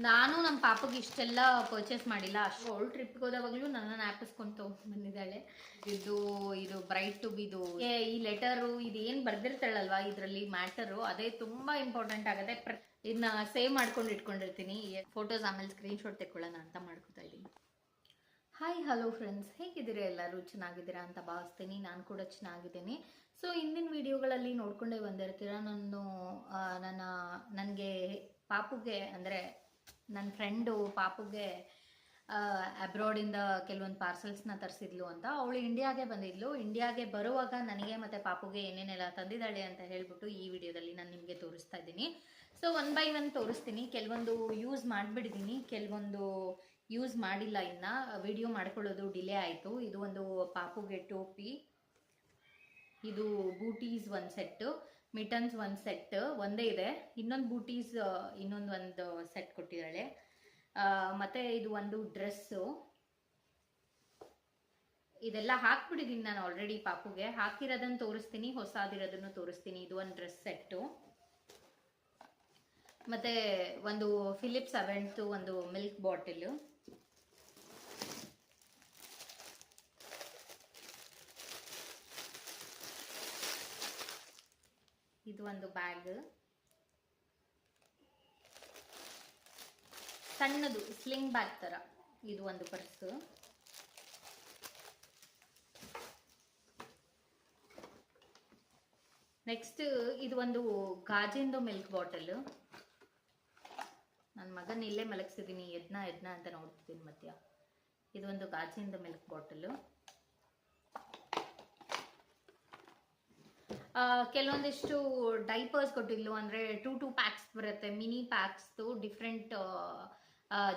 ನಾನು ನಮ್ಮ ಪಾಪಗೆ ಇಷ್ಟೆಲ್ಲ ಪರ್ಚೇಸ್ ಮಾಡಿಲ್ಲ. ಅಷ್ಟು ಅವಳು ಟ್ರಿಪ್ಗೆ ಹೋದವಾಗಲೂ ನನ್ನ ಆಪಿಸ್ಕೊಂತು ಬಂದಿದ್ದಾಳೆ. ಇದು ಇದು ಬ್ರೈಟ್ ಟು ಬಿದು ಏ, ಈ ಲೆಟರು ಇದು ಏನು ಬರ್ದಿರ್ತಾಳಲ್ವಾ ಇದರಲ್ಲಿ ಮ್ಯಾಟರು ಅದೇ ತುಂಬ ಇಂಪಾರ್ಟೆಂಟ್ ಆಗುತ್ತೆ. ಇದನ್ನ ಸೇವ್ ಮಾಡ್ಕೊಂಡು ಇಟ್ಕೊಂಡಿರ್ತೀನಿ. ಫೋಟೋಸ್ ಆಮೇಲೆ ಸ್ಕ್ರೀನ್ಶಾಟ್ ತೆಕ್ಕೊಳ್ಳೋಣ ಅಂತ ಮಾಡ್ಕೊತಾ ಇದ್ದೀನಿ. ಹಾಯ್ ಹಲೋ ಫ್ರೆಂಡ್ಸ್ ಹೇಗಿದ್ದೀರಾ ಎಲ್ಲರೂ? ಚೆನ್ನಾಗಿದ್ದೀರಾ ಅಂತ ಭಾವಿಸ್ತೀನಿ. ನಾನು ಕೂಡ ಚೆನ್ನಾಗಿದ್ದೀನಿ. ಸೊ ಹಿಂದಿನ ವಿಡಿಯೋಗಳಲ್ಲಿ ನೋಡ್ಕೊಂಡೇ ಬಂದಿರ್ತೀರ? ನಾನು ನನ್ನ ನನಗೆ ಪಾಪುಗೆ ಅಂದರೆ ನನ್ನ ಫ್ರೆಂಡು ಪಾಪುಗೆ ಅಬ್ರಾಡಿಂದ ಕೆಲವೊಂದು ಪಾರ್ಸಲ್ಸ್ನ ತರಿಸಿದ್ಲು ಅಂತ. ಅವಳು ಇಂಡಿಯಾಗೆ ಬಂದಿದ್ಲು. ಇಂಡಿಯಾಗೆ ಬರುವಾಗ ನನಗೆ ಮತ್ತು ಪಾಪುಗೆ ಏನೇನೆಲ್ಲ ತಂದಿದ್ದಾಳೆ ಅಂತ ಹೇಳ್ಬಿಟ್ಟು ಈ ವಿಡಿಯೋದಲ್ಲಿ ನಾನು ನಿಮಗೆ ತೋರಿಸ್ತಾ ಇದ್ದೀನಿ. ಸೊ ಒನ್ ಬೈ ಒನ್ ತೋರಿಸ್ತೀನಿ. ಕೆಲವೊಂದು ಯೂಸ್ ಮಾಡಿಬಿಟ್ಟಿದ್ದೀನಿ ಕೆಲವೊಂದು ಯೂಸ್ ಮಾಡಿಲ್ಲ ಇನ್ನು. ವಿಡಿಯೋ ಮಾಡ್ಕೊಳ್ಳೋದು ಡಿಲೇ ಆಯಿತು. ಇದು ಒಂದು ಪಾಪುಗೆ ಟೋಪಿ. ಇದು ಬೂಟೀಸ್ ಒಂದು ಸೆಟ್ಟು ಮಿಟನ್ಸ್ ಒಂದು ಸೆಟ್ ಒಂದೇ ಇದೆ. ಇನ್ನೊಂದು ಬೂಟೀಸ್ ಇನ್ನೊಂದು ಒಂದು ಸೆಟ್ ಕೊಟ್ಟಿದ್ದಾಳೆ. ಮತ್ತೆ ಇದು ಒಂದು ಡ್ರೆಸ್ಸು ಇದೆಲ್ಲ ಹಾಕ್ಬಿಟ್ಟಿದ್ದೀನಿ ನಾನು ಆಲ್ರೆಡಿ ಪಾಪುಗೆ. ಹಾಕಿರೋದನ್ನು ತೋರಿಸ್ತೀನಿ, ಹೊಸಾದಿರೋದನ್ನು ತೋರಿಸ್ತೀನಿ. ಇದು ಒಂದು ಡ್ರೆಸ್ ಸೆಟ್ಟು ಮತ್ತೆ ಒಂದು ಫಿಲಿಪ್ಸ್ ಅವೆಂಟ್ದು ಒಂದು ಮಿಲ್ಕ್ ಬಾಟಲ್ ಇದು ಒಂದು ಬ್ಯಾಗ್. ಸಣ್ಣದು ಸ್ಲಿಂಗ್ ಬ್ಯಾಗ್ ತರ. ಇದು ಒಂದು ಪರ್ಸ್. ನೆಕ್ಸ್ಟ್ ಇದು ಒಂದು ಗಾಜಿಂದು ಮಿಲ್ಕ್ ಬಾಟಲ್. ನನ್ನ ಮಗನ ಇಲ್ಲೇ ಮಲಗಿಸಿದೀನಿ. ಎದ್ನ ಎದ್ನ ಅಂತ ನೋಡ್ತಿದ್ದೀನಿ ಮಧ್ಯ. ಇದು ಒಂದು ಗಾಜಿಂದು ಮಿಲ್ಕ್ ಬಾಟಲ್. ಕೆಲವೊಂದಿಷ್ಟು ಡೈಪರ್ಸ್ ಕೊಟ್ಟಿದ್ಲು. ಅಂದರೆ ಟೂ ಟೂ ಪ್ಯಾಕ್ಸ್ ಬರುತ್ತೆ. ಮಿನಿ ಪ್ಯಾಕ್ಸ್ದು ಡಿಫ್ರೆಂಟ್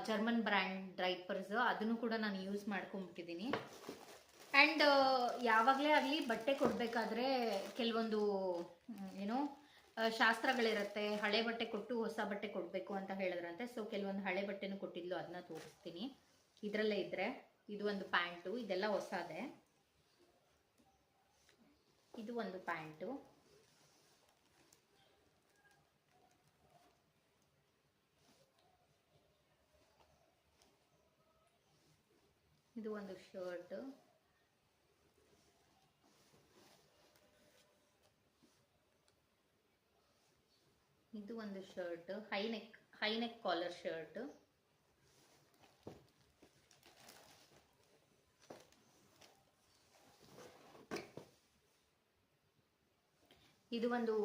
ಜರ್ಮನ್ ಬ್ರ್ಯಾಂಡ್ ಡೈಪರ್ಸ್ ಅದನ್ನು ಕೂಡ ನಾನು ಯೂಸ್ ಮಾಡ್ಕೊಂಡ್ಬಿಟ್ಟಿದ್ದೀನಿ. ಆ್ಯಂಡ್ ಯಾವಾಗಲೇ ಆಗಲಿ ಬಟ್ಟೆ ಕೊಡಬೇಕಾದ್ರೆ ಕೆಲವೊಂದು ಏನು ಶಾಸ್ತ್ರಗಳಿರುತ್ತೆ. ಹಳೆ ಬಟ್ಟೆ ಕೊಟ್ಟು ಹೊಸ ಬಟ್ಟೆ ಕೊಡಬೇಕು ಅಂತ ಹೇಳಿದ್ರಂತೆ. ಸೊ ಕೆಲವೊಂದು ಹಳೆ ಬಟ್ಟೆನೂ ಕೊಟ್ಟಿದ್ಲು. ಅದನ್ನ ತೋರಿಸ್ತೀನಿ. ಇದರಲ್ಲೇ ಇದ್ರೆ. ಇದು ಒಂದು ಪ್ಯಾಂಟು. ಇದೆಲ್ಲ ಹೊಸದೇ. ಇದು ಒಂದು ಪ್ಯಾಂಟು. ಇದು ಒಂದು ಶರ್ಟ್. ಇದು ಒಂದು shirt. High neck high neck collar shirt. ಇದು ಒಂದು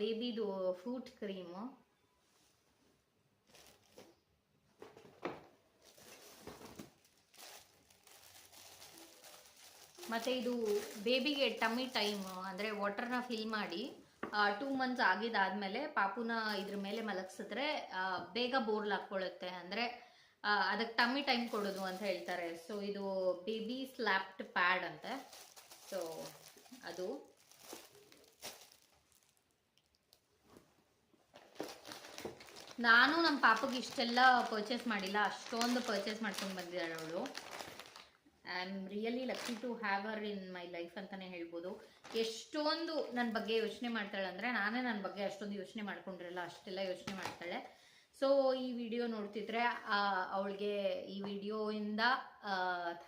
ಬೇಬಿದು ಫ್ರೂಟ್ ಕ್ರೀಮು. ಮತ್ತೆ ಇದು ಬೇಬಿಗೆ ಟಮ್ಮಿ ಟೈಮ್, ಅಂದರೆ ವಾಟರ್ನ ಫಿಲ್ ಮಾಡಿ ಟೂ ಮಂತ್ಸ್ ಆಗಿದ್ದಾದಮೇಲೆ ಪಾಪುನ ಇದ್ರ ಮೇಲೆ ಮಲಗಿಸಿದ್ರೆ ಬೇಗ ಬೋರ್ಲ್ ಹಾಕ್ಕೊಳ್ಳುತ್ತೆ. ಅಂದರೆ ಅದಕ್ಕೆ ಟಮ್ಮಿ ಟೈಮ್ ಕೊಡೋದು ಅಂತ ಹೇಳ್ತಾರೆ. ಸೊ ಇದು ಬೇಬಿ ಸ್ಲ್ಯಾಪ್ಡ್ ಪ್ಯಾಡ್ ಅಂತೆ. ಸೊ ಅದು. ನಾನು ನಮ್ಮ ಪಾಪಗೆ ಇಷ್ಟೆಲ್ಲ ಪರ್ಚೇಸ್ ಮಾಡಿಲ್ಲ, ಅಷ್ಟೊಂದು ಪರ್ಚೇಸ್ ಮಾಡ್ಕೊಂಡು ಬಂದಿದ್ದಾಳೆ ಅವಳು. I am really lucky to have her in my life ಅಂತಲೇ ಹೇಳ್ಬೋದು. ಎಷ್ಟೊಂದು ನನ್ನ ಬಗ್ಗೆ ಯೋಚನೆ ಮಾಡ್ತಾಳೆ ಅಂದರೆ ನಾನೇ ನನ್ನ ಬಗ್ಗೆ ಅಷ್ಟೊಂದು ಯೋಚನೆ ಮಾಡ್ಕೊಂಡಿರಲ್ಲ, ಅಷ್ಟೆಲ್ಲ ಯೋಚನೆ ಮಾಡ್ತಾಳೆ. ಸೊ ಈ ವಿಡಿಯೋ ನೋಡ್ತಿದ್ರೆ ಅವಳಿಗೆ ಈ ವಿಡಿಯೋಯಿಂದ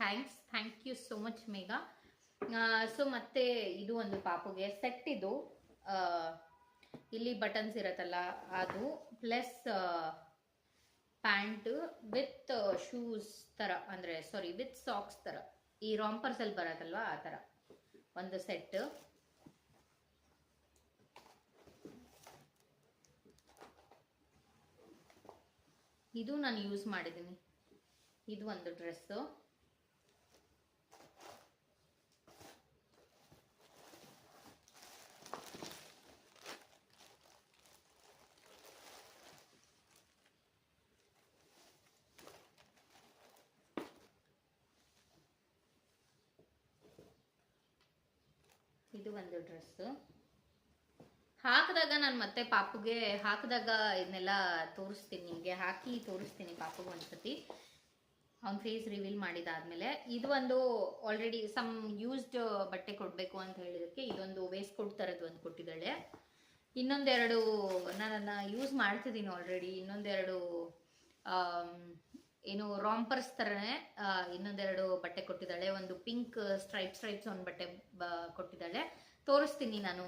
thanks thank you so much Megha. So ಮತ್ತೆ ಇದು ಒಂದು ಪಾಪುಗೆ ಸೆಟ್ ಇದು ಇಲ್ಲಿ ಬಟನ್ಸ್ ಇರತ್ತಲ್ಲ, ಅದು. ಪ್ಲಸ್ ಪ್ಯಾಂಟ್ ವಿತ್ ಶೂಸ್ ಥರ ಅಂದರೆ ಸಾರಿ ವಿತ್ ಸಾಕ್ಸ್ ಥರ ಈ ರಾಂಪರ್ಸಲ್ಲಿ ಬರತ್ತಲ್ವಾ ಆ ಥರ ಒಂದು ಸೆಟ್ ಇದು ನಾನು ಯೂಸ್ ಮಾಡಿದ್ದೀನಿ ಇದು ಒಂದು ಡ್ರೆಸ್ಸು ಇದು ಒಂದು ಡ್ರೆಸ್ಸು ಹಾಕಿದಾಗ ನಾನು ಮತ್ತೆ ಪಾಪುಗೆ, ಹಾಕಿದಾಗ ಇದನ್ನೆಲ್ಲ ತೋರಿಸ್ತೀನಿ ನಿಮಗೆ. ಹಾಕಿ ತೋರಿಸ್ತೀನಿ ಪಾಪುಗೆ ಒಂದ್ಸತಿ. ಅವ್ನ ಫೇಸ್ ರಿವೀಲ್ ಮಾಡಿದಾದ್ಮೇಲೆ. ಇದು ಒಂದು ಆಲ್ರೆಡಿ ಸಮ್ ಯೂಸ್ಡ್ ಬಟ್ಟೆ ಕೊಡಬೇಕು ಅಂತ ಹೇಳಿದಕ್ಕೆ ಇದೊಂದು ವೇಸ್ಟ್ ಕೋಟ್ ಥರದ್ದು ಒಂದು ಕೊಟ್ಟಿದ್ದಾಳೆ. ಇನ್ನೊಂದೆರಡು, ನಾನು ಯೂಸ್ ಮಾಡ್ತಿದ್ದೀನಿ ಆಲ್ರೆಡಿ ಇನ್ನೊಂದೆರಡು ಏನು ರಾಂಪರ್ಸ್ ಥರನೇ ಇನ್ನೊಂದೆರಡು ಬಟ್ಟೆ ಕೊಟ್ಟಿದ್ದಾಳೆ. ಒಂದು ಪಿಂಕ್ ಸ್ಟ್ರೈಪ್ ಸ್ಟ್ರೈಪ್ಸ್ ಒಂದು ಬಟ್ಟೆ ಕೊಟ್ಟಿದ್ದಾಳೆ. ತೋರಿಸ್ತೀನಿ ನಾನು.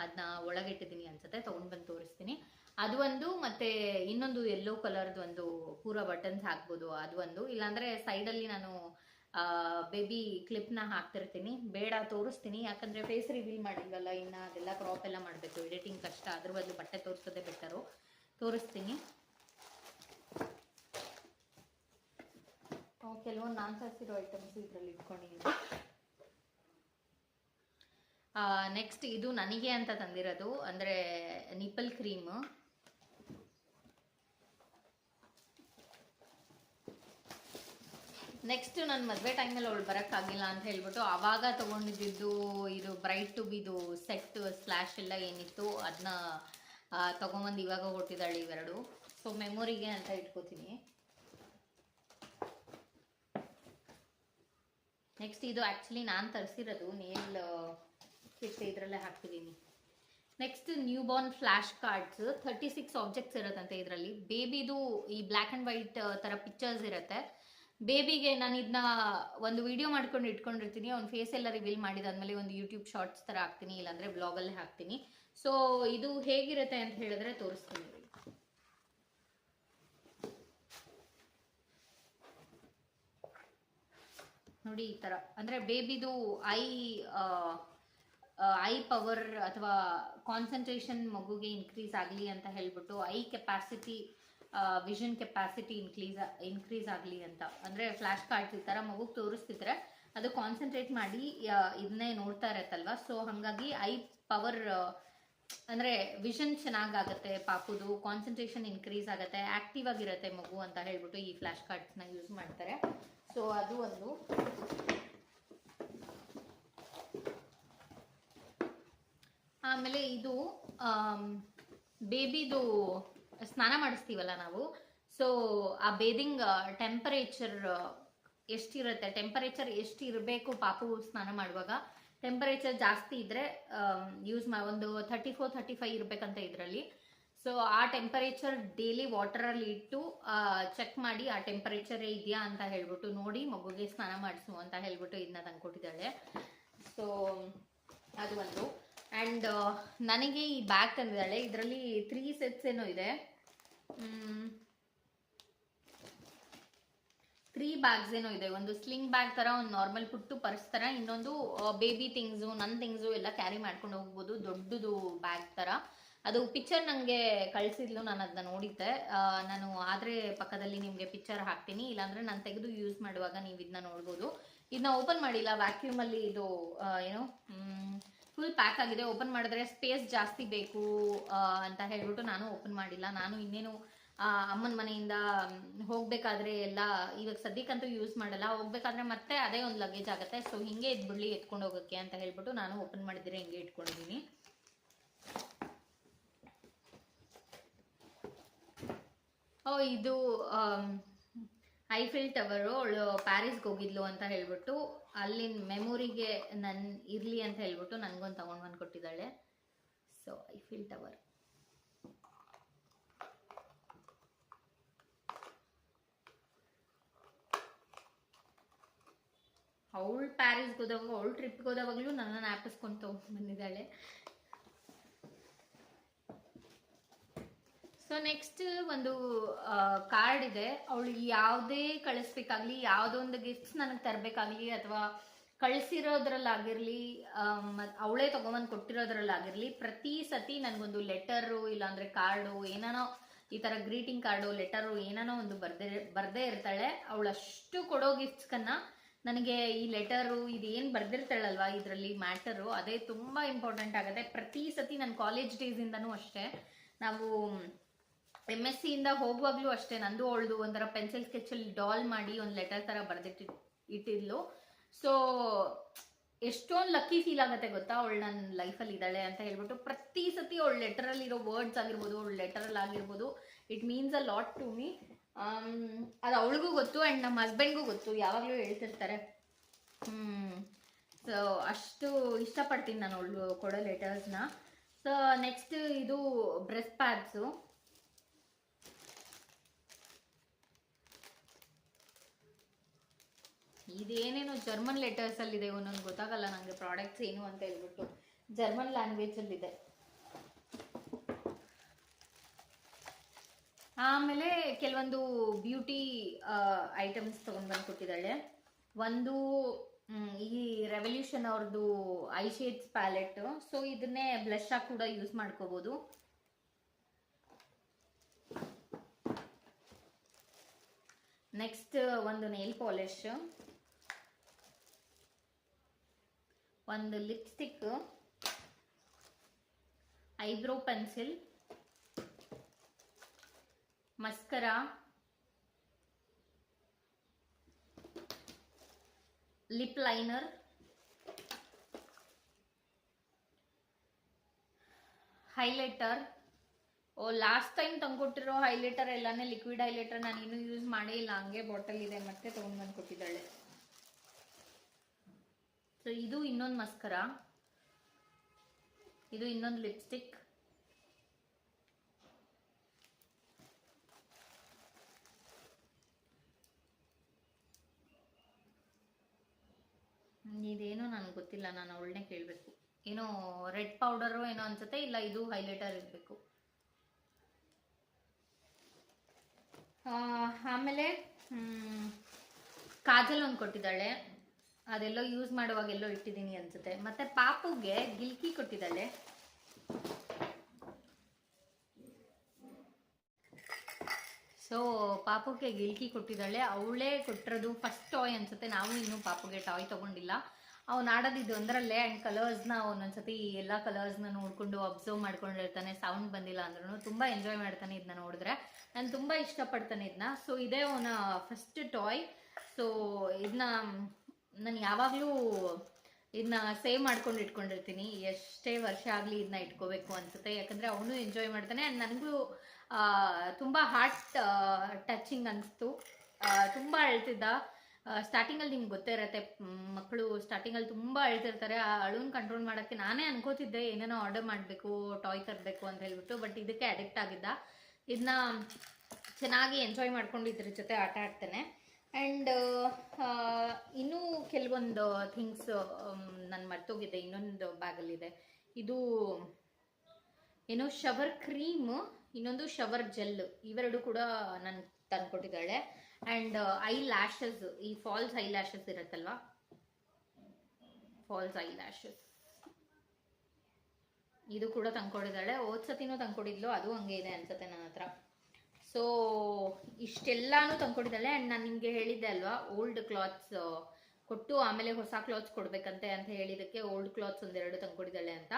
ಅದನ್ನ ಒಳಗಿಟ್ಟಿದ್ದೀನಿ ಅನ್ಸುತ್ತೆ. ತೊಗೊಂಡು ಬಂದು ತೋರಿಸ್ತೀನಿ. ಅದು ಒಂದು, ಮತ್ತೆ ಇನ್ನೊಂದು ಯೆಲ್ಲೋ ಕಲರ್ದು ಒಂದು ಪೂರ ಬಟನ್ಸ್ ಹಾಕ್ಬೋದು. ಅದು ಒಂದು. ಇಲ್ಲಾಂದ್ರೆ ಸೈಡಲ್ಲಿ ನಾನು ಬೇಬಿ ಕ್ಲಿಪ್ನ ಹಾಕ್ತಿರ್ತೀನಿ. ಬೇಡ, ತೋರಿಸ್ತೀನಿ. ಯಾಕಂದ್ರೆ ಫೇಸ್ ರಿವೀಲ್ ಮಾಡಿಲ್ವಲ್ಲ ಇನ್ನು ಅದೆಲ್ಲ ಕ್ರಾಪ್ ಎಲ್ಲ ಮಾಡಬೇಕು. ಎಡಿಟಿಂಗ್ ಕಷ್ಟ. ಅದ್ರ ಬದಲು ಬಟ್ಟೆ ತೋರಿಸೋದೇ ಬೆಟರು ತೋರಿಸ್ತೀನಿ. ಕೆಲವೊಂದು ನಾನ್ ಇರೋ ಐಟಮ್ಸ್ ಇದರಲ್ಲಿ ಇಟ್ಕೊಂಡಿದ್ದೀನಿ. ನೆಕ್ಸ್ಟ್ ಇದು ನನಗೆ ಅಂತ ತಂದಿರೋದು, ಅಂದರೆ ನಿಪ್ಪಲ್ ಕ್ರೀಮ್ ನೆಕ್ಸ್ಟ್ ನನ್ನ ಮದುವೆ ಟೈಮಲ್ಲಿ ಅವಳು ಬರೋಕ್ಕಾಗಿಲ್ಲ ಅಂತ ಹೇಳ್ಬಿಟ್ಟು ಆವಾಗ ತೊಗೊಂಡಿದ್ದು ಇದು ಬ್ರೈಟ್ ಟು ಬಿದು ಸೆಟ್ ಸ್ಲ್ಯಾಶ್ ಎಲ್ಲ ಏನಿತ್ತು ಅದನ್ನ ತೊಗೊಂಬಂದು ಇವಾಗ ಕೊಟ್ಟಿದ್ದಾಳೆ ಇವೆರಡು. ಸೊ ಮೆಮೊರಿಗೆ ಅಂತ ಇಟ್ಕೋತೀನಿ. ನೆಕ್ಸ್ಟ್ ಇದು ಆ್ಯಕ್ಚುಲಿ ನಾನು ತರಿಸಿರೋದು ನೇಲ್ ಕಿಟ್ ಇದರಲ್ಲೇ ಹಾಕ್ತಿದ್ದೀನಿ next newborn flash cards thirty six objects ಇರುತ್ತಂತೆ ಇದರಲ್ಲಿ. ಬೇಬಿದು ಈ ಬ್ಲ್ಯಾಕ್ ಆ್ಯಂಡ್ ವೈಟ್ ಥರ ಪಿಕ್ಚರ್ಸ್ ಇರುತ್ತೆ. ಬೇಬಿಗೆ ನಾನು ಇದನ್ನ ಒಂದು ವಿಡಿಯೋ ಮಾಡ್ಕೊಂಡು ಇಟ್ಕೊಂಡಿರ್ತೀನಿ. ಅವ್ನ ಫೇಸ್ ಎಲ್ಲ ರಿವೀಲ್ ಮಾಡಿದಾದ್ಮೇಲೆ ಒಂದು ಯೂಟ್ಯೂಬ್ ಶಾರ್ಟ್ಸ್ ಥರ ಹಾಕ್ತೀನಿ, ಇಲ್ಲಾಂದರೆ ಬ್ಲಾಗಲ್ಲೇ ಹಾಕ್ತೀನಿ. ಸೊ ಇದು ಹೇಗಿರುತ್ತೆ ಅಂತ ಹೇಳಿದ್ರೆ ತೋರಿಸ್ತೀನಿ ನೋಡಿ ಈ ಥರ ಅಂದರೆ ಬೇಬಿದು ಐ ಐ ಪವರ್ ಅಥವಾ ಕಾನ್ಸಂಟ್ರೇಷನ್ ಮಗುಗೆ ಇನ್ಕ್ರೀಸ್ ಆಗಲಿ ಅಂತ ಹೇಳ್ಬಿಟ್ಟು eye capacity vision capacity increase increase ಆಗಲಿ ಅಂತ. ಅಂದರೆ ಫ್ಲಾಶ್ ಕಾರ್ಡ್ಸ್ ಈ ಥರ ಮಗುಗೆ ತೋರಿಸ್ತಿದ್ರೆ ಅದು ಕಾನ್ಸಂಟ್ರೇಟ್ ಮಾಡಿ ಇದನ್ನೇ ನೋಡ್ತಾ ಇರತ್ತಲ್ವ? ಸೊ ಹಾಗಾಗಿ ಐ ಪವರ್ ಅಂದರೆ ವಿಷನ್ ಚೆನ್ನಾಗಾಗತ್ತೆ ಪಾಪುದು ಕಾನ್ಸಂಟ್ರೇಷನ್ ಇನ್ಕ್ರೀಸ್ ಆಗುತ್ತೆ ಆ್ಯಕ್ಟಿವ್ ಆಗಿರುತ್ತೆ ಮಗು ಅಂತ ಹೇಳ್ಬಿಟ್ಟು ಈ ಫ್ಲ್ಯಾಶ್ ಕಾರ್ಡ್ಸ್ನ ಯೂಸ್ ಮಾಡ್ತಾರೆ. ಸೊ ಅದು ಒಂದು. ಆಮೇಲೆ ಇದು ಬೇಬಿದು ಸ್ನಾನ ಮಾಡಿಸ್ತೀವಲ್ಲ ನಾವು, ಸೊ ಆ ಬೇದಿಂಗ್ ಟೆಂಪರೇಚರ್ ಎಷ್ಟಿರುತ್ತೆ ಟೆಂಪರೇಚರ್ ಎಷ್ಟು ಇರಬೇಕು ಪಾಪು ಸ್ನಾನ ಮಾಡುವಾಗ ಟೆಂಪರೇಚರ್ ಜಾಸ್ತಿ ಇದ್ರೆ ಯೂಸ್ ಮಾ, ಒಂದು ಥರ್ಟಿ ಫೋರ್ ಥರ್ಟಿ ಫೈವ್ ಇರಬೇಕಂತ ಇದರಲ್ಲಿ. ಸೊ ಆ ಟೆಂಪರೇಚರ್ ಡೈಲಿ ವಾಟರಲ್ಲಿ ಇಟ್ಟು ಚೆಕ್ ಮಾಡಿ ಆ ಟೆಂಪರೇಚರ್ ಇದೆಯಾ ಅಂತ ಹೇಳ್ಬಿಟ್ಟು ನೋಡಿ ಮಗುಗೆ ಸ್ನಾನ ಮಾಡಿಸು ಅಂತ ಹೇಳ್ಬಿಟ್ಟು ಇದನ್ನ ತಂದ್ಕೊಟ್ಟಿದ್ದಾಳೆ. ಸೊ ಅದು ಒಂದು. ಆ್ಯಂಡ್ ನನಗೆ ಈ ಬ್ಯಾಗ್ ತಂದಿದ್ದಾಳೆ. ಇದರಲ್ಲಿ ತ್ರೀ ಸೆಟ್ಸ್ ಏನೋ ಇದೆ. ತ್ರೀ ಬ್ಯಾಗ್ಸ್ ಏನೋ ಇದೆ. ಒಂದು ಸ್ಲಿಂಗ್ ಬ್ಯಾಗ್ ಥರ ಒಂದು ನಾರ್ಮಲ್ ಪುಟ್ಟು ಪರ್ಸ್ ಥರ ಇನ್ನೊಂದು ಬೇಬಿ ಥಿಂಗ್ಸು ನನ್ನ ಥಿಂಗ್ಸು ಎಲ್ಲ ಕ್ಯಾರಿ ಮಾಡ್ಕೊಂಡು ಹೋಗ್ಬೋದು. ದೊಡ್ಡದು ಬ್ಯಾಗ್ ಥರ ಅದು ಪಿಕ್ಚರ್ ನನಗೆ ಕಳಿಸಿದ್ಲು. ನಾನು ಅದನ್ನ ನೋಡಿದ್ದೆ. ನಾನು ಆದರೆ ಪಕ್ಕದಲ್ಲಿ ನಿಮಗೆ ಪಿಕ್ಚರ್ ಹಾಕ್ತೀನಿ. ಇಲ್ಲಾಂದರೆ ನಾನು ತೆಗೆದು ಯೂಸ್ ಮಾಡುವಾಗ ನೀವು ಇದನ್ನ ನೋಡ್ಬೋದು. ಇದನ್ನ ಓಪನ್ ಮಾಡಿಲ್ಲ. ವ್ಯಾಕ್ಯೂಮಲ್ಲಿ ಇದು ಏನು ಫುಲ್ ಪ್ಯಾಕ್ ಆಗಿದೆ. ಓಪನ್ ಮಾಡಿದ್ರೆ ಸ್ಪೇಸ್ ಜಾಸ್ತಿ ಬೇಕು ಅಂತ ಹೇಳ್ಬಿಟ್ಟು ನಾನು ಓಪನ್ ಮಾಡಿಲ್ಲ. ನಾನು ಇನ್ನೇನು ಅಮ್ಮನ ಮನೆಯಿಂದ ಹೋಗ್ಬೇಕಾದ್ರೆ ಎಲ್ಲ ಇವಾಗ ಸದ್ಯಕ್ಕಂತೂ ಯೂಸ್ ಮಾಡಲ್ಲ. ಹೋಗ್ಬೇಕಾದ್ರೆ ಮತ್ತೆ ಅದೇ ಒಂದು ಲಗೇಜ್ ಆಗುತ್ತೆ. ಸೊ ಹಿಂಗೆ ಇದ್ಬಿಡ್ಲಿ ಎತ್ಕೊಂಡು ಹೋಗೋಕ್ಕೆ ಅಂತ ಹೇಳ್ಬಿಟ್ಟು ನಾನು ಓಪನ್ ಮಾಡಿದ್ರೆ ಹಿಂಗೆ ಇಟ್ಕೊಂಡಿದ್ದೀನಿ. ಓ, ಇದು ಐಫಿಲ್ ಟವರು ಅವಳು ಪ್ಯಾರಿಸ್ಗೆ ಹೋಗಿದ್ಲು ಅಂತ ಹೇಳ್ಬಿಟ್ಟು ಅಲ್ಲಿನ ಮೆಮೊರಿಗೆ ನನ್ ಇರ್ಲಿ ಅಂತ ಹೇಳ್ಬಿಟ್ಟು ನನ್ಗೊಂದು ತಗೊಂಡು ಬಂದು ಕೊಟ್ಟಿದ್ದಾಳೆ. ಸೊ ಫೀಲ್ ಟವರ್ ಅವಳು ಪ್ಯಾರಿಸ್ಗೆ ಹೋದಾಗ ಅವಳು ಟ್ರಿಪ್ಗೆ ಹೋದಾಗಲೂ ನನ್ನನ್ನು ತಗೊಂಡು ಬಂದಿದ್ದಾಳೆ. ಸೊ ನೆಕ್ಸ್ಟ್ ಒಂದು ಕಾರ್ಡ್ ಇದೆ. ಅವಳು ಯಾವುದೇ ಕಳಿಸ್ಬೇಕಾಗ್ಲಿ ಯಾವುದೋ ಒಂದು ಗಿಫ್ಟ್ಸ್ ನನಗೆ ತರಬೇಕಾಗ್ಲಿ ಅಥವಾ ಕಳಿಸಿರೋದ್ರಲ್ಲಾಗಿರ್ಲಿ ಅವಳೇ ತೊಗೊಂಬಂದು ಕೊಟ್ಟಿರೋದ್ರಲ್ಲಾಗಿರ್ಲಿ, ಪ್ರತಿ ಸತಿ ನನಗೊಂದು ಲೆಟರು ಇಲ್ಲಾಂದರೆ ಕಾರ್ಡು ಏನಾನೋ ಈ ಥರ ಗ್ರೀಟಿಂಗ್ ಕಾರ್ಡು ಲೆಟರು ಏನಾನೋ ಒಂದು ಬರ್ದೇ ಬರ್ದೇ ಇರ್ತಾಳೆ. ಅವಳಷ್ಟು ಕೊಡೋ ಗಿಫ್ಟ್ಸ್ಕನ್ನ ನನಗೆ ಈ ಲೆಟರು ಇದೇನು ಬರ್ದಿರ್ತಾಳಲ್ವಾ, ಇದರಲ್ಲಿ ಮ್ಯಾಟರು ಅದೇ ತುಂಬ ಇಂಪಾರ್ಟೆಂಟ್ ಆಗುತ್ತೆ. ಪ್ರತಿ ಸತಿ ನನ್ನ ಕಾಲೇಜ್ ಡೇಸಿಂದನೂ ಅಷ್ಟೇ. ನಾವು ಎಂ ಎಸ್ ಸಿಯಿಂದ ಹೋಗುವಾಗ್ಲೂ ಅಷ್ಟೇ, ನಂದು ಅವಳದು ಒಂಥರ ಪೆನ್ಸಿಲ್ ಸ್ಕೆಚಲ್ಲಿ ಡಾಲ್ ಮಾಡಿ ಒಂದು ಲೆಟರ್ ಥರ ಬರೆದಿಟ್ಟು, ಇಟ್ಟಿದ್ಲು. ಸೊ ಎಷ್ಟೊಂದು ಲಕ್ಕಿ ಫೀಲ್ ಆಗುತ್ತೆ ಗೊತ್ತಾ? ಅವಳು ನನ್ನ ಲೈಫಲ್ಲಿ ಇದ್ದಾಳೆ ಅಂತ ಹೇಳ್ಬಿಟ್ಟು ಪ್ರತಿ ಸತಿ ಅವಳ ಲೆಟರಲ್ಲಿ ಇರೋ ವರ್ಡ್ಸ್ ಆಗಿರ್ಬೋದು, ಅವಳ ಲೆಟರಲ್ಲಿ ಆಗಿರ್ಬೋದು it means a lot to me ಅದು ಅವಳಿಗೂ ಗೊತ್ತು ಆ್ಯಂಡ್ ನಮ್ಮ ಹಸ್ಬೆಂಡ್ಗೂ ಗೊತ್ತು, ಯಾವಾಗಲೂ ಹೇಳ್ತಿರ್ತಾರೆ. ಸೊ ಅಷ್ಟು ಇಷ್ಟಪಡ್ತೀನಿ ನಾನು ಅವಳು ಕೊಡೋ ಲೆಟರ್ಸ್ನ ಸೊ ನೆಕ್ಸ್ಟ್ ಇದು ಬ್ರೆಸ್ ಪ್ಯಾಡ್ಸು ಇದೇನೇನೋ ಜರ್ಮನ್ ಲೆಟರ್ಸ್ ಅಲ್ಲಿ ಇದೆ ಒಂದೊಂದು ಗೊತ್ತಾಗಲ್ಲ ನನಗೆ ಪ್ರಾಡಕ್ಟ್ಸ್ ಏನು ಅಂತ ಹೇಳ್ಬಿಟ್ಟು. ಜರ್ಮನ್ ಲ್ಯಾಂಗ್ವೇಜ್ ಅಲ್ಲಿ ಇದೆ ಆಮೇಲೆ ಕೆಲವೊಂದು ಬ್ಯೂಟಿ ಐಟಮ್ಸ್ ತಗೊಂಡ್ಬಂದು ಕೊಟ್ಟಿದ್ದಾಳೆ. ಒಂದು ಈ ರೆವಲ್ಯೂಷನ್ ಅವ್ರದ್ದು ಐ ಶೇಡ್ಸ್ ಪ್ಯಾಲೆಟ್ ಸೊ ಇದನ್ನೇ ಬ್ಲಶ್ ಆಗಿ ಕೂಡ ಯೂಸ್ ಮಾಡ್ಕೋಬೋದು. ನೆಕ್ಸ್ಟ್ ಒಂದು ನೇಲ್ ಪಾಲಿಶ್ ಒಂದು lipstick eyebrow pencil, mascara, lip liner, highlighter. ಓ, ಲಾಸ್ಟ್ ಟೈಮ್ ತಂದ್ಕೊಟ್ಟಿರೋ ಹೈಲೈಟರ್ ಎಲ್ಲಾನೇ ಲಿಕ್ವಿಡ್ ಹೈಲೈಟರ್ ನಾನು ಇನ್ನೂ ಯೂಸ್ ಮಾಡೇ ಇಲ್ಲ. ಹಂಗೆ ಬಾಟಲ್ ಇದೆ, ಮತ್ತೆ ತಗೊಂಡ್ ಬಂದು ಕೊಟ್ಟಿದ್ದಾಳೆ ಸೊ ಇದು ಇನ್ನೊಂದು ಮಸ್ಕರ. ಇದು ಇನ್ನೊಂದು ಲಿಪ್ಸ್ಟಿಕ್. ಇದೇನೋ ನನಗೆ ಗೊತ್ತಿಲ್ಲ, ನಾನು ಅವಳನ್ನೇ ಕೇಳಬೇಕು. ಏನೋ ರೆಡ್ ಪೌಡರು ಏನೋ ಅನ್ಸುತ್ತೆ ಇಲ್ಲ, ಇದು ಹೈಲೈಟರ್ ಇರಬೇಕು. ಆಮೇಲೆ ಕಾಜಲ್ ಒಂದು ಕೊಟ್ಟಿದ್ದಾಳೆ. ಅದೆಲ್ಲೋ ಯೂಸ್ ಮಾಡುವಾಗ ಎಲ್ಲೋ ಇಟ್ಟಿದ್ದೀನಿ ಅನ್ಸುತ್ತೆ. ಮತ್ತೆ ಪಾಪುಗೆ ಗಿಲ್ಕಿ ಕೊಟ್ಟಿದ್ದಾಳೆ. ಸೊ ಪಾಪುಗೆ ಗಿಲ್ಕಿ ಕೊಟ್ಟಿದ್ದಾಳೆ. ಅವಳೇ ಕೊಟ್ಟಿರೋದು ಫಸ್ಟ್ ಟಾಯ್ ಅನ್ಸುತ್ತೆ. ನಾವು ಇನ್ನೂ ಪಾಪುಗೆ ಟಾಯ್ ತಗೊಂಡಿಲ್ಲ. ಅವ್ನು ಆಡೋದಿದ್ದು ಒಂದರಲ್ಲೇ ಆ್ಯಂಡ್ ಕಲರ್ಸ್ನ ಒಂದೊಂದ್ಸತಿ ಎಲ್ಲ ಕಲರ್ಸ್ನ ನೋಡಿಕೊಂಡು ಅಬ್ಸರ್ವ್ ಮಾಡ್ಕೊಂಡಿರ್ತಾನೆ. ಸೌಂಡ್ ಬಂದಿಲ್ಲ ಅಂದ್ರೂ ತುಂಬ ಎಂಜಾಯ್ ಮಾಡ್ತಾನೆ ಇದನ್ನ ನೋಡಿದ್ರೆ. ನಾನು ತುಂಬ ಇಷ್ಟಪಡ್ತಾನೆ ಇದನ್ನ ಸೊ ಇದೇ ಅವನ ಫಸ್ಟ್ ಟಾಯ್ ಸೊ ಇದನ್ನ ನಾನು ಯಾವಾಗಲೂ ಇದನ್ನ ಸೇವ್ ಮಾಡ್ಕೊಂಡು ಇಟ್ಕೊಂಡಿರ್ತೀನಿ. ಎಷ್ಟೇ ವರ್ಷ ಆಗಲಿ ಇದನ್ನ ಇಟ್ಕೋಬೇಕು ಅನ್ಸುತ್ತೆ. ಯಾಕಂದರೆ ಅವನು ಎಂಜಾಯ್ ಮಾಡ್ತಾನೆ ಆ್ಯಂಡ್ ನನಗೂ ತುಂಬ ಹಾರ್ಟ್ ಟಚಿಂಗ್ ಅನಿಸ್ತು. ತುಂಬ ಅಳ್ತಿದ್ದ. ಸ್ಟಾರ್ಟಿಂಗಲ್ಲಿ ನಿಮ್ಗೆ ಗೊತ್ತೇ ಇರತ್ತೆ ಮಕ್ಕಳು ಸ್ಟಾರ್ಟಿಂಗಲ್ಲಿ ತುಂಬ ಅಳ್ತಿರ್ತಾರೆ. ಆ ಅಳುನ್ ಕಂಟ್ರೋಲ್ ಮಾಡೋಕ್ಕೆ ನಾನೇ ಅನ್ಕೋತಿದ್ದೆ ಏನೇನೋ ಆರ್ಡರ್ ಮಾಡಬೇಕು ಟಾಯ್ ತರಬೇಕು ಅಂತ ಹೇಳ್ಬಿಟ್ಟು ಬಟ್ ಇದಕ್ಕೆ ಅಡಿಕ್ಟ್ ಆಗಿದ್ದ. ಇದನ್ನ ಚೆನ್ನಾಗಿ ಎಂಜಾಯ್ ಮಾಡ್ಕೊಂಡು ಇದ್ರ ಜೊತೆ ಆಟ ಆಡ್ತಾನೆ. ಆ್ಯಂಡ್ ಇನ್ನೂ ಕೆಲವೊಂದು ಥಿಂಗ್ಸ್ ನಾನು ಮರ್ತೋಗಿದ್ದೆ ಇನ್ನೊಂದು ಬ್ಯಾಗಲ್ಲಿದೆ ಇದು, ಏನು ಶವರ್ ಕ್ರೀಮ್ ಇನ್ನೊಂದು ಶವರ್ ಜೆಲ್ ಇವೆರಡು ಕೂಡ ನಾನು ತಂದ್ಕೊಟ್ಟಿದ್ದಾಳೆ. ಆ್ಯಂಡ್ ಐ ಲ್ಯಾಶಸ್ ಈ ಫಾಲ್ಸ್ ಐ ಲ್ಯಾಶಸ್ ಇರುತ್ತಲ್ವಾ? ಫಾಲ್ಸ್ ಐ ಲ್ಯಾಶಸ್ ಇದು ಕೂಡ ತಂದ್ಕೊಟ್ಟಿದ್ದಾಳೆ. ಹೋದ್ ಸತಿನೂ ತಂದ್ಕೊಟ್ಟಿದ್ಲು ಅದು ಹಂಗೆ ಇದೆ ಅನ್ಸುತ್ತೆ ನನ್ನ ಹತ್ರ. ಸೊ ಇಷ್ಟೆಲ್ಲಾನು ತಂದ್ಕೊಟ್ಟಿದ್ದಾಳೆ. ಆ್ಯಂಡ್ ನಾನು ನಿಮಗೆ ಹೇಳಿದ್ದೆ ಅಲ್ವಾ ಓಲ್ಡ್ ಕ್ಲಾತ್ಸ್ ಕೊಟ್ಟು ಆಮೇಲೆ ಹೊಸ ಕ್ಲಾತ್ಸ್ ಕೊಡ್ಬೇಕಂತೆ ಅಂತ ಹೇಳಿದಕ್ಕೆ ಓಲ್ಡ್ ಕ್ಲಾತ್ಸ್ ಒಂದೆರಡು ತಂದ್ಕೊಟ್ಟಿದ್ದಾಳೆ ಅಂತ.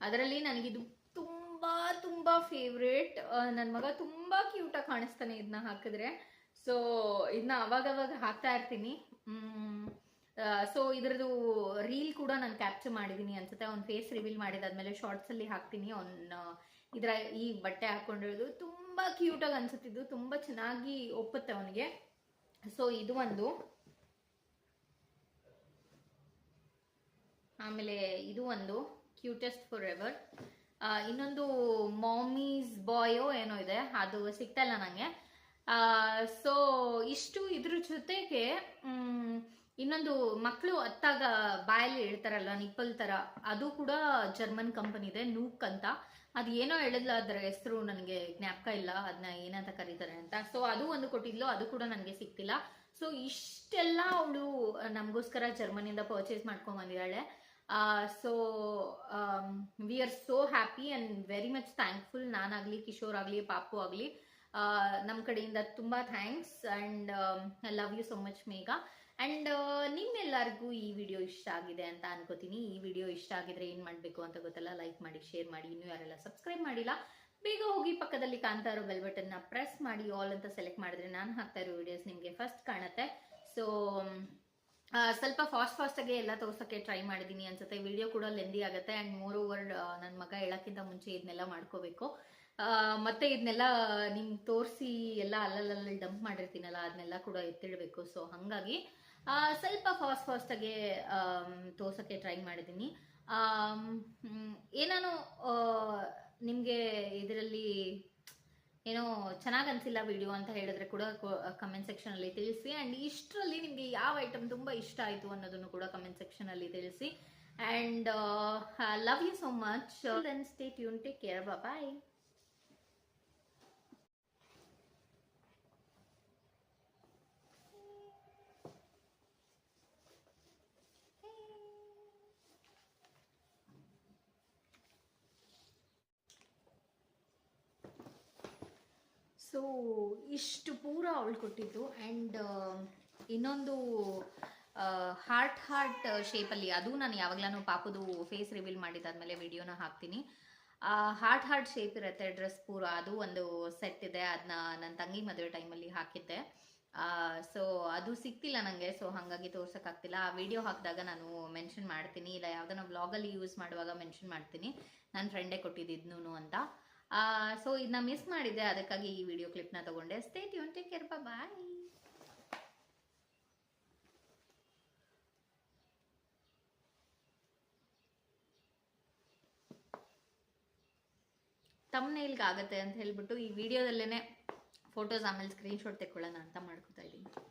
ಅದರಲ್ಲಿ ನನಗಿದು ತುಂಬಾ ತುಂಬಾ ಫೇವ್ರೇಟ್ ನನ್ನ ಮಗ ತುಂಬಾ ಕ್ಯೂಟಾಗಿ ಕಾಣಿಸ್ತಾನೆ ಇದನ್ನ ಹಾಕಿದ್ರೆ. ಸೊ ಇದನ್ನ ಅವಾಗವಾಗ ಅವಾಗ ಹಾಕ್ತಾ ಇರ್ತೀನಿ. ಸೊ ಇದ್ರದ್ದು ರೀಲ್ ಕೂಡ ನಾನು ಕ್ಯಾಪ್ಚರ್ ಮಾಡಿದ್ದೀನಿ ಅನ್ಸುತ್ತೆ. ಅವ್ನ ಫೇಸ್ ರಿವೀಲ್ ಮಾಡಿದಾದ್ಮೇಲೆ ಶಾರ್ಟ್ಸ್ ಅಲ್ಲಿ ಹಾಕ್ತೀನಿ. ಅವ್ನ ಇದರ ಈ ಬಟ್ಟೆ ಹಾಕೊಂಡಿರೋದು ತುಂಬಾ ಕ್ಯೂಟಾಗಿ ಅನ್ಸುತ್ತಿದ್ದು ತುಂಬಾ ಚೆನ್ನಾಗಿ ಒಪ್ಪುತ್ತೆ ಅವನಿಗೆ. ಸೊ ಇದು ಒಂದು. ಆಮೇಲೆ ಇದು ಒಂದು. ಕ್ಯೂಟೆಸ್ಟ್ ಫಾರ್ ಎವರ್ ಇನ್ನೊಂದು ಮಾಮೀಸ್ ಬಾಯೋ ಏನೋ ಇದೆ. ಅದು ಸಿಗ್ತಾ ಇಲ್ಲ ನನಗೆ ಸೊ ಇಷ್ಟು ಇದ್ರ ಜೊತೆಗೆ ಇನ್ನೊಂದು ಮಕ್ಕಳು ಅತ್ತಾಗ ಬಾಯಲ್ಲಿ ಹೇಳ್ತಾರಲ್ಲ ನಿಪ್ಪಲ್ ತರ. ಅದು ಕೂಡ ಜರ್ಮನ್ ಕಂಪನಿ ಇದೆ ನೂಕ್ ಅಂತ. ಅದು ಏನೋ ಹೇಳಿದ್ಲ ಅದರ ಹೆಸರು ನನಗೆ ಜ್ಞಾಪಕ ಇಲ್ಲ ಅದನ್ನ ಏನಂತ ಕರೀತಾರೆ ಅಂತ. ಸೊ ಅದು ಒಂದು ಕೊಟ್ಟಿದ್ಲು, ಅದು ಕೂಡ ನನಗೆ ಸಿಕ್ತಿಲ್ಲ ಸೊ ಇಷ್ಟೆಲ್ಲ ಅವಳು ನಮಗೋಸ್ಕರ ಜರ್ಮನಿಯಿಂದ ಪರ್ಚೇಸ್ ಮಾಡ್ಕೊಂಡ್ ಬಂದಿದ್ದಾಳೆ. So we are so happy and very much thankful ನಾನಾಗಲಿ, Kishore ಆಗಲಿ, ಪಾಪು ಆಗಲಿ. ನಮ್ಮ ಕಡೆಯಿಂದ ತುಂಬ thanks and I love you so much Megha. And ನಿಮ್ಮೆಲ್ಲರಿಗೂ ಈ ವಿಡಿಯೋ ಇಷ್ಟ ಆಗಿದೆ ಅಂತ ಅನ್ಕೋತೀನಿ. ಈ ವಿಡಿಯೋ ಇಷ್ಟ ಆಗಿದ್ರೆ ಏನು ಮಾಡಬೇಕು ಅಂತ ಗೊತ್ತಲ್ಲ? ಲೈಕ್ ಮಾಡಿ ಶೇರ್ ಮಾಡಿ. ಇನ್ನೂ ಯಾರೆಲ್ಲ ಸಬ್ಸ್ಕ್ರೈಬ್ ಮಾಡಿಲ್ಲ, ಬೇಗ ಹೋಗಿ ಪಕ್ಕದಲ್ಲಿ ಕಾಣ್ತಾ ಇರೋ ಬೆಲ್ ಪ್ರೆಸ್ ಮಾಡಿ ಆಲ್ ಅಂತ ಸೆಲೆಕ್ಟ್ ಮಾಡಿದ್ರೆ ನಾನು ಹಾಕ್ತಾ ಇರೋ ವಿಡಿಯೋಸ್ ನಿಮಗೆ ಫಸ್ಟ್ ಕಾಣುತ್ತೆ. ಸೊ ಸ್ವಲ್ಪ ಫಾಸ್ಟ್ ಫಾಸ್ಟಾಗೆ ಎಲ್ಲ ತೋರ್ಸೋಕ್ಕೆ ಟ್ರೈ ಮಾಡಿದ್ದೀನಿ ಅನ್ಸುತ್ತೆ. ವಿಡಿಯೋ ಕೂಡ ಲೆಂದಿ ಆಗುತ್ತೆ. ಆ್ಯಂಡ್ ಮೋರ್ ಓವರ್ ನನ್ನ ಮಗ ಹೇಳೋಕ್ಕಿಂತ ಮುಂಚೆ ಇದನ್ನೆಲ್ಲ ಮಾಡ್ಕೋಬೇಕು. ಮತ್ತೆ ಇದನ್ನೆಲ್ಲ ನಿಮ್ಗೆ ತೋರಿಸಿ ಎಲ್ಲ ಅಲ್ಲಲ್ಲಲ್ಲಿ ಡಂಪ್ ಮಾಡಿರ್ತೀನಲ್ಲ, ಅದನ್ನೆಲ್ಲ ಕೂಡ ಎತ್ತಿಡಬೇಕು. ಸೊ ಹಾಗಾಗಿ ಸ್ವಲ್ಪ ಫಾಸ್ಟ್ ಫಾಸ್ಟಾಗೆ ತೋರ್ಸೋಕ್ಕೆ ಟ್ರೈ ಮಾಡಿದ್ದೀನಿ. ಏನಾನು ನಿಮಗೆ ಇದರಲ್ಲಿ ಏನೋ ಚೆನ್ನಾಗಿ ಅನಿಸಿಲ್ಲ ವಿಡಿಯೋ ಅಂತ ಹೇಳಿದ್ರೆ ಕೂಡ ಕಮೆಂಟ್ ಸೆಕ್ಷನಲ್ಲಿ ತಿಳಿಸಿ. ಆ್ಯಂಡ್ ಇಷ್ಟರಲ್ಲಿ ನಿಮಗೆ ಯಾವ ಐಟಮ್ ತುಂಬ ಇಷ್ಟ ಆಯಿತು ಅನ್ನೋದನ್ನು ಕೂಡ ಕಮೆಂಟ್ ಸೆಕ್ಷನಲ್ಲಿ ತಿಳಿಸಿ. And love you so much then stay tuned take care bye so, ಇಷ್ಟು ಪೂರ ಅವಳು ಕೊಟ್ಟಿದ್ದು. ಆ್ಯಂಡ್ ಇನ್ನೊಂದು ಹಾರ್ಟ್ ಹಾರ್ಟ್ ಶೇಪಲ್ಲಿ ಅದು ನಾನು ಯಾವಾಗಲೂ ಪಾಪದು ಫೇಸ್ ರಿವೀಲ್ ಮಾಡಿದಾದ್ಮೇಲೆ ವಿಡಿಯೋನ ಹಾಕ್ತೀನಿ. ಹಾರ್ಟ್ ಹಾರ್ಟ್ ಶೇಪ್ ಇರುತ್ತೆ ಡ್ರೆಸ್ ಪೂರ. ಅದು ಒಂದು ಸೆಟ್ ಇದೆ. ಅದನ್ನ ನನ್ನ ತಂಗಿ ಮದುವೆ ಟೈಮಲ್ಲಿ ಹಾಕಿದ್ದೆ. ಸೊ ಅದು ಸಿಕ್ತಿಲ್ಲ ನನಗೆ ಸೊ ಹಾಗಾಗಿ ತೋರ್ಸೋಕ್ಕಾಗ್ತಿಲ್ಲ. ಆ ವಿಡಿಯೋ ಹಾಕಿದಾಗ ನಾನು ಮೆನ್ಷನ್ ಮಾಡ್ತೀನಿ. ಇಲ್ಲ ಯಾವುದನ್ನ ವ್ಲಾಗಲ್ಲಿ ಯೂಸ್ ಮಾಡುವಾಗ ಮೆನ್ಷನ್ ಮಾಡ್ತೀನಿ. ನನ್ನ ಫ್ರೆಂಡೇ ಕೊಟ್ಟಿದ್ದಿದ್ನು ಅಂತ. ಸೊ ಇದನ್ನ ಮಿಸ್ ಮಾಡಿದ್ದೆ, ಅದಕ್ಕಾಗಿ ಈ ವಿಡಿಯೋ ಕ್ಲಿಪ್ನ ತಗೊಂಡೆ. Stay tuned take care bye ತಮ್ಮನೇಲ್ಗೆ ಆಗತ್ತೆ ಅಂತ ಹೇಳ್ಬಿಟ್ಟು ಈ ವಿಡಿಯೋದಲ್ಲೇ ಫೋಟೋಸ್ ಆಮೇಲೆ ಸ್ಕ್ರೀನ್ಶಾಟ್ ತೆಕ್ಕೊಳ್ಳೋಣ ಅಂತ ಮಾಡ್ಕೊತಾ ಇದ್ದೀನಿ.